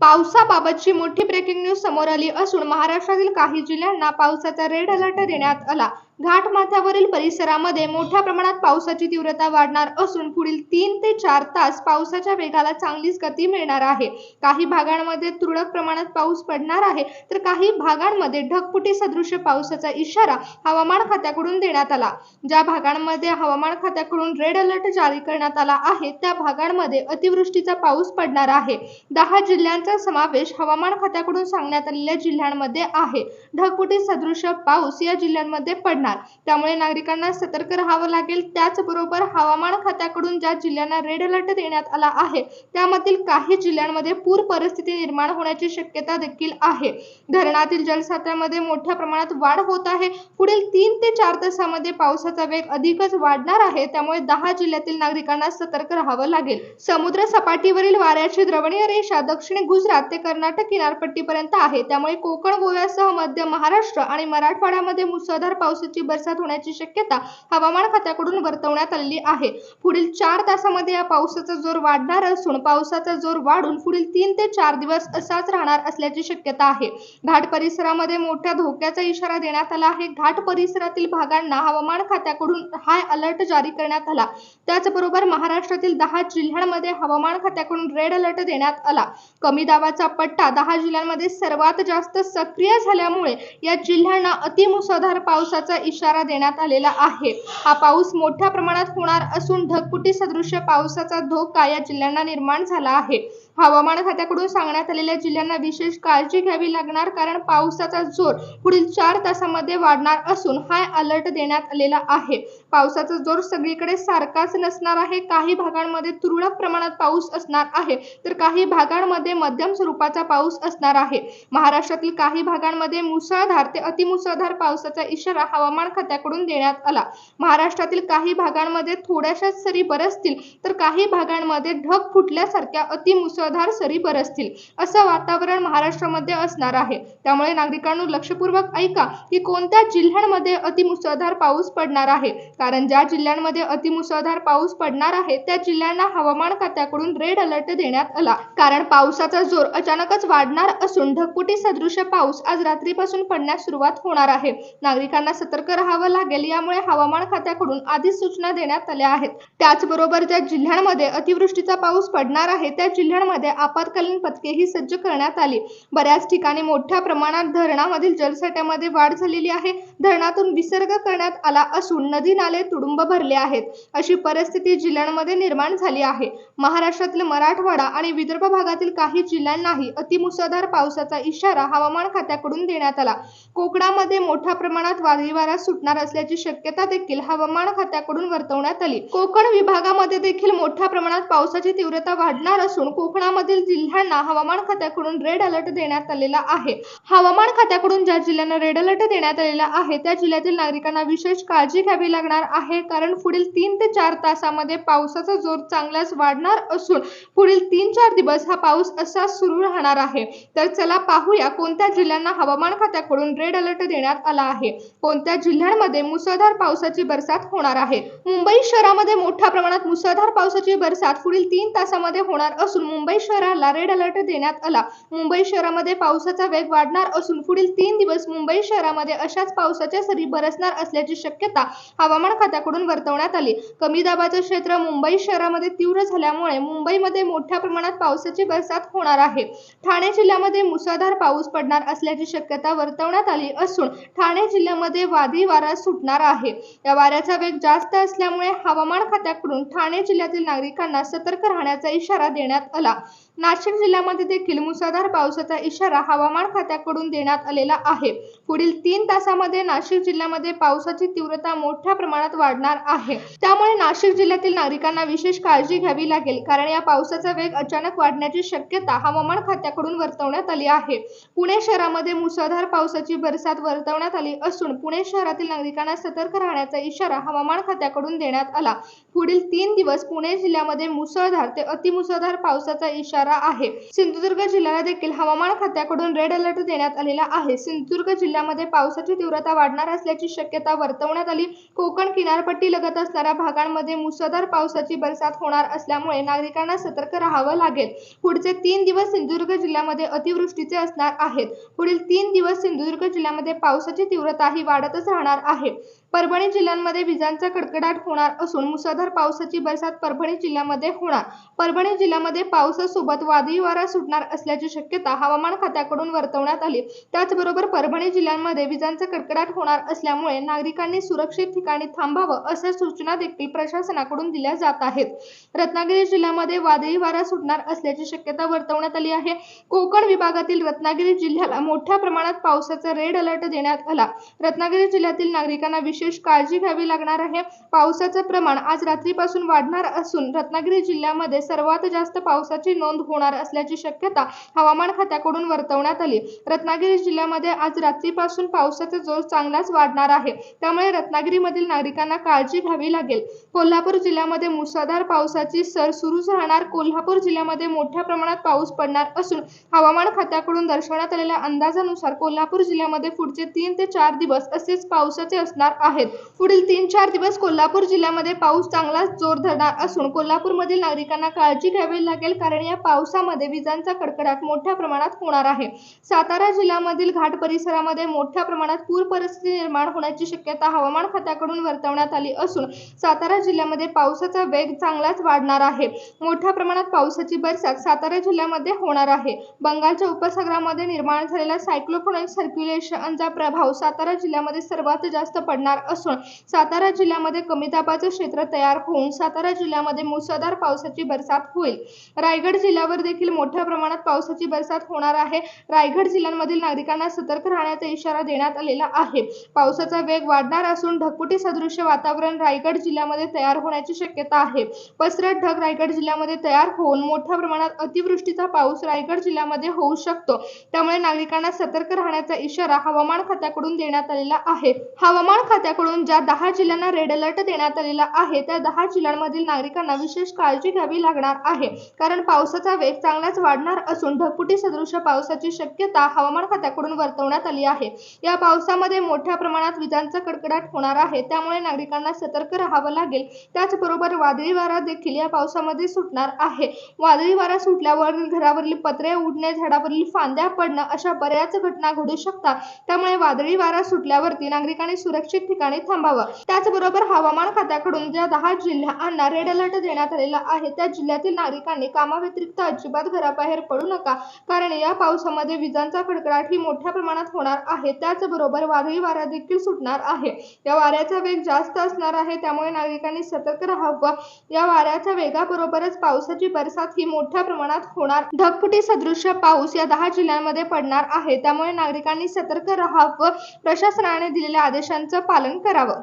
पावसाबाबतची मोठी breaking news समोर आली असून महाराष्ट्रातील काही जिल्ह्यांना पावसाचा रेड अलर्ट देण्यात आला. घाटमाथ्यावरील परिसरामध्ये मोठ्या प्रमाणात पावसाची तीव्रता वाढणार असून पुढील तीन ते चार तास पावसाच्या वेगाला चांगलीच गती मिळणार आहे. काही भागांमध्ये तुरळक प्रमाणात पाऊस पडणार आहे तर काही भागांमध्ये ढगफुटी सदृश पावसाचा इशारा हवामान खात्याकडून देण्यात आला. ज्या भागांमध्ये हवामान खात्याकडून रेड अलर्ट जारी करण्यात आला आहे त्या भागांमध्ये अतिवृष्टीचा पाऊस पडणार आहे. दहा जिल्ह्यांचा समावेश हवामान खात्याकडून सांगण्यात आलेल्या जिल्ह्यांमध्ये आहे. ढगफुटी सदृश पाऊस या जिल्ह्यांमध्ये पडणार राहणार. त्यामुळे नागरिकांना सतर्क राहावं लागेल. त्याचबरोबर हवामान खात्याकडून ज्या जिल्ह्यांना रेड अलर्ट देण्यात आला आहे त्यामधील काही जिल्ह्यांमध्ये पूर परिस्थिती निर्माण होण्याची शक्यता देखील आहे. धरणातील जलसाठ्यामध्ये मोठ्या प्रमाणात वाढ होत आहे. पुढील तीन ते चार तासामध्ये पावसाचा वेग अधिकच वाढणार आहे. त्यामुळे दहा जिल्ह्यातील नागरिकांना सतर्क राहावं लागेल. समुद्र सपाटीवरील वाऱ्याची द्रवणीय रेषा दक्षिण गुजरात ते कर्नाटक किनारपट्टीपर्यंत आहे. त्यामुळे कोकण गोव्यासह मध्य महाराष्ट्र आणि मराठवाड्यामध्ये मुसळधार पावसाची बरसात होण्याची शक्यता हवामान खात्याकडून वर्तवण्यात आलेली आहे. पुढील चार तासामध्ये या पावसाचा जोर वाढणार असून पावसाचा जोर वाढून पुढील तीन ते चार दिवस असाच राहणार असल्याची शक्यता आहे. घाट परिसरामध्ये मोठ्या धोक्याचा इशारा देण्यात आला आहे. घाट परिसरातील भागांना हवामान खात्याकडून हाय अलर्ट जारी करण्यात आला. त्याचबरोबर महाराष्ट्रातील दहा जिल्ह्यांमध्ये हवामान खात्याकडून रेड अलर्ट देण्यात आला. कमी दाबाचा पट्टा दहा जिल्ह्यांमध्ये सर्वात जास्त सक्रिय झाल्यामुळे या जिल्ह्यांना अतिमुसळधार पावसाचा इशारा देण्यात आलेला आहे. हा पाऊस मोठ्या प्रमाणात होणार असून ढगफुटी सदृश्य पावसाचा धोका या जिल्ह्यांना निर्माण झाला आहे. हवामान खात्याकडून सांगण्यात आलेल्या जिल्ह्यांना विशेष काळजी घ्यावी लागणार कारण पावसाचा जोर पुढील चार तासामध्ये वाढणार असून हाय अलर्ट देण्यात आलेला आहे. पावसाचा जोर सगळीकडे सारखाच नसणार आहे. काही भागांमध्ये तुरळक प्रमाणात पाऊस असणार आहे. तर काही भागांमध्ये मध्यम स्वरूपाचा पाऊस असणार आहे. महाराष्ट्रातील काही भागांमध्ये मुसळधार ते अतिमुसळधार पावसाचा इशारा हवामान खात्याकडून देण्यात आला. महाराष्ट्रातील काही भागांमध्ये थोड्याशा सरी बरसतील तर काही भागांमध्ये ढग फुटल्यासारख्या अतिमुसळधार सरी बरसतील असं वातावरण महाराष्ट्रामध्ये असणार आहे. त्यामुळे नागरिकांनो लक्षपूर्वक ऐका की कोणत्या जिल्ह्यांमध्ये अतिमुसळधार पाऊस पडणार आहे? कारण ज्या जिल्ह्यांमध्ये अतिमुसळधार पाऊस पडणार आहे त्या जिल्ह्यांना हवामान खात्याकडून रेड अलर्ट देण्यात आला. कारण पावसाचा जोर अचानकच वाढणार असून ढगफुटी सदृश्य पाऊस आज रात्रीपासून पडण्यास सुरुवात होणार आहे. नागरिकांना सतर्क राहावं लागेल यामुळे हवामान खात्याकडून आधीच सूचना देण्यात आल्या आहेत. त्याचबरोबर ज्या जिल्ह्यांमध्ये अतिवृष्टीचा पाऊस पडणार आहे त्या जिल्ह्यांमध्ये आपत्कालीन पथकेही सज्ज करण्यात आली. बऱ्याच ठिकाणी मोठ्या प्रमाणात धरणामधील जलसाठ्यामध्ये वाढ झालेली आहे. धरणातून विसर्ग करण्यात आला असून नदी नाले तुडुंब भरले आहेत. अशी परिस्थिती जिल्ह्यांमध्ये निर्माण झाली आहे. महाराष्ट्रातील मराठवाडा आणि विदर्भ भागातील काही जिल्ह्यांनाही अतिमुसळधार पावसाचा इशारा हवामान खात्याकडून देण्यात आला. कोकणामध्ये मोठ्या प्रमाणात वादळी वारा सुटणार असल्याची शक्यता देखील हवामान खात्याकडून वर्तवण्यात आली. कोकण विभागामध्ये देखील मोठ्या प्रमाणात पावसाची तीव्रता वाढणार असून कोकणामधील जिल्ह्यांना हवामान खात्याकडून रेड अलर्ट देण्यात आलेला आहे. हवामान खात्याकडून ज्या जिल्ह्यांना रेड अलर्ट देण्यात आलेला आहे आहे. त्या जिल्ह्यातील नागरिकांना विशेष काळजी घ्यावी लागणार आहे. कारण पुढील तीन ते चार तासामध्ये पावसाचा जोर चांगलाच वाढणार असून पुढील तीन चार दिवस हा पाऊस असा सुरू राहणार आहे. तर चला पाहूया कोणत्या जिल्ह्यांना हवामान खात्याकडून रेड अलर्ट देण्यात आला आहे. कोणत्या जिल्ह्यांमध्ये मुसळधार पावसाची बरसात होणार आहे? मुंबई शहरामध्ये मोठ्या प्रमाणात मुसळधार पावसाची बरसात पुढील तीन तासामध्ये होणार असून मुंबई शहराला रेड अलर्ट देण्यात आला. मुंबई शहरामध्ये पावसाचा वेग वाढणार असून पुढील तीन दिवस मुंबई शहरामध्ये अशाच पावसाच्या सरी बरसणार असल्याची शक्यता हवामान खात्याकडून वर्तवण्यात आली. कमी दाबाचं क्षेत्र मुंबई शहरामध्ये तीव्र झाल्यामुळे मुंबईमध्ये मोठ्या प्रमाणात पावसाची बरसात होणार आहे. ठाणे जिल्ह्यामध्ये मुसळधार पाऊस पडणार असल्याची शक्यता वर्तवण्यात आली असून ठाणे जिल्ह्यामध्ये वादी वारा सुटणार आहे. या वाऱ्याचा वेग जास्त असल्यामुळे हवामान खात्याकडून ठाणे जिल्ह्यातील नागरिकांना सतर्क राहण्याचा इशारा देण्यात आला. नाशिक जिल्ह्यामध्ये देखील मुसळधार पावसाचा इशारा हवामान खात्याकडून देण्यात आलेला आहे. पुढील तीन तासामध्ये नाशिक जिल्ह्यामध्ये पावसाची तीव्रता मोठ्या प्रमाणात वाढणार आहे. त्यामुळे नाशिक जिल्ह्यातील नागरिकांना विशेष काळजी घ्यावी लागेल कारण या पावसाचा वेग अचानक वाढण्याची शक्यता हवामान खात्याकडून वर्तवण्यात आली आहे. पुणे शहरामध्ये मुसळधार पावसाची बरसात वर्तवण्यात आली असून पुणे शहरातील नागरिकांना सतर्क राहण्याचा इशारा हवामान खात्याकडून देण्यात आला. पुढील तीन दिवस पुणे जिल्ह्यामध्ये मुसळधार ते अतिमुसळधार पावसाचा इशारा आहे. सिंधुदुर्ग जिल्ह्याला देखील हवामान खात्याकडून रेड अलर्ट देण्यात आलेला आहे. सिंधुदुर्ग जिल्ह्यामध्ये पावसाची तीव्रता वाढणार असल्याची शक्यता वर्तवण्यात आली. कोकण कोकण किनारपट्टी लगत असणाऱ्या भागांमध्ये मुसळधार पावसाची बरसात होणार असल्यामुळे नागरिकांना सतर्क राहावं लागेल. पुढचे तीन दिवस सिंधुदुर्ग जिल्ह्यामध्ये अतिवृष्टीचे असणार आहेत. पुढील तीन दिवस सिंधुदुर्ग जिल्ह्यामध्ये पावसाची तीव्रता ही वाढतच राहणार आहे. परभणी जिल्ह्यांमध्ये विजांचा कडकडाट होणार असून मुसळधार पावसाची बरसात परभणी जिल्ह्यामध्ये होणार. परभणी जिल्ह्यामध्ये पावसासोबत वादळी वारा सुटणार असल्याची शक्यता हवामान खात्याकडून वर्तवण्यात आली. त्याचबरोबर परभणी जिल्ह्यांमध्ये विजांचा कडकडाट होणार असल्यामुळे नागरिकांनी सुरक्षित ठिकाणी थांबावं अशा सूचना देखील प्रशासनाकडून दिल्या जात आहेत. रत्नागिरी जिल्ह्यामध्ये वादळी वारा सुटणार असल्याची शक्यता वर्तवण्यात आली आहे. कोकण विभागातील रत्नागिरी जिल्ह्याला मोठ्या प्रमाणात पावसाचा रेड अलर्ट देण्यात आला. रत्नागिरी जिल्ह्यातील नागरिकांना विशेष काळजी घ्यावी लागणार आहे. पावसाचं प्रमाण आज रात्रीपासून वाढणार असून रत्नागिरी जिल्ह्यामध्ये सर्वात जास्त पावसाची नोंद होणार असल्याची शक्यता हवामान खात्याकडून वर्तवण्यात आली. रत्नागिरी जिल्ह्यामध्ये आज रात्रीपासून पावसाचा जोर चांगलाच वाढणार आहे. त्यामुळे रत्नागिरीमधील नागरिकांना काळजी घ्यावी लागेल. कोल्हापूर जिल्ह्यामध्ये मुसळधार पावसाची सर सुरूच राहणार. कोल्हापूर जिल्ह्यामध्ये मोठ्या प्रमाणात पाऊस पडणार असून हवामान खात्याकडून दर्शवण्यात आलेल्या अंदाजानुसार कोल्हापूर जिल्ह्यामध्ये पुढचे तीन ते चार दिवस असेच पावसाचे असणार आहेत. पुढील तीन चार दिवस कोल्हापूर जिल्ह्यामध्ये पाऊस चांगलाच जोर धरणार असून कोल्हापूरमधील नागरिकांना काळजी घ्यावी लागेल कारण या पावसामध्ये विजांचा कडकडाट मोठ्या प्रमाणात होणार आहे. सातारा जिल्ह्यामधील घाट परिसरामध्ये मोठ्या प्रमाणात पूर परिस्थिती निर्माण होण्याची शक्यता हवामान खात्याकडून वर्तवण्यात आली असून सातारा जिल्ह्यामध्ये पावसाचा वेग चांगलाच वाढणार आहे. मोठ्या प्रमाणात पावसाची बरसात सातारा जिल्ह्यामध्ये होणार आहे. बंगालच्या उपसागरामध्ये निर्माण झालेला सायक्लोफोनिक सर्क्युलेशनचा प्रभाव सातारा जिल्ह्यामध्ये सर्वात जास्त पडणार असून सातारा जिल्ह्यामध्ये कमी दाबाचं क्षेत्र तयार होऊन सातारा जिल्ह्यामध्ये मुसळधार पावसाची बरसात होईल. रायगड जिल्ह्यावर देखील मोठ्या प्रमाणात पावसाची बरसात होणार आहे. रायगड जिल्ह्यांमधील नागरिकांना सतर्क राहण्याचा इशारा देण्यात आलेला आहे. पावसाचा वेग वाढणार असून ढकपुटी सदृश्य वातावरण रायगड जिल्ह्यामध्ये तयार होण्याची शक्यता आहे. पसरट ढग रायगड जिल्ह्यामध्ये तयार होऊन मोठ्या प्रमाणात अतिवृष्टीचा पाऊस रायगड जिल्ह्यामध्ये होऊ शकतो. त्यामुळे नागरिकांना सतर्क राहण्याचा इशारा हवामान खात्याकडून देण्यात आलेला आहे. हवामान खात्याकडून ज्या दहा जिल्ह्यांना रेड अलर्ट देण्यात आलेला आहे त्या दहा जिल्ह्यांमधील नागरिकांना विशेष काळजी घ्यावी लागणार आहे. कारण पावसाचा वेग चांगलाच वाढणार असून ढकपुटी सदृश पावसाची शक्यता हवामान खात्याकडून वर्तवण्यात आली आहे. या पावसामध्ये मोठ्या प्रमाणात विजांचा कडकडाट होणार आहे. त्यामुळे नागरिकांना सतर्क राहावं लागेल. त्याचबरोबर वादळी वारा देखील या पावसामध्ये सुटणार आहे. वादळी वारा सुटल्यावर घरावरील पत्रे उडणे झाडावरील फांद्या पडणं अशा बऱ्याच घटना घडू शकतात. त्यामुळे वादळी वारा सुटल्यावरती नागरिकांनी सुरक्षित ठिकाणी थांबावं. त्याचबरोबर हवामान खात्याकडून ज्या दहा जिल्ह्यांना रेड अलर्ट देण्यात आलेला आहे त्या जिल्ह्यातील नागरिकांनी कामाव्यतिरिक्त अजिबात घराबाहेर पडू नका. कारण या पावसामध्ये विजांचा कडकडाट ही मोठ्या प्रमाणात होणार आहे. त्याचबरोबर वादळी वारा देखील सुटणार आहे. या वाऱ्याचा वेग जास्त असणार आहे त्यामुळे नागरिकांनी सतर्क राहावं. या वाऱ्याच्या वेगाबरोबरच पावसाची बरसात ही मोठ्या प्रमाणात होणार. ढगफुटी सदृश्य पाऊस या दहा जिल्ह्यांमध्ये पडणार आहे त्यामुळे नागरिकांनी सतर्क राहावं. प्रशासनाने दिलेल्या आदेशांचं पालन करावं.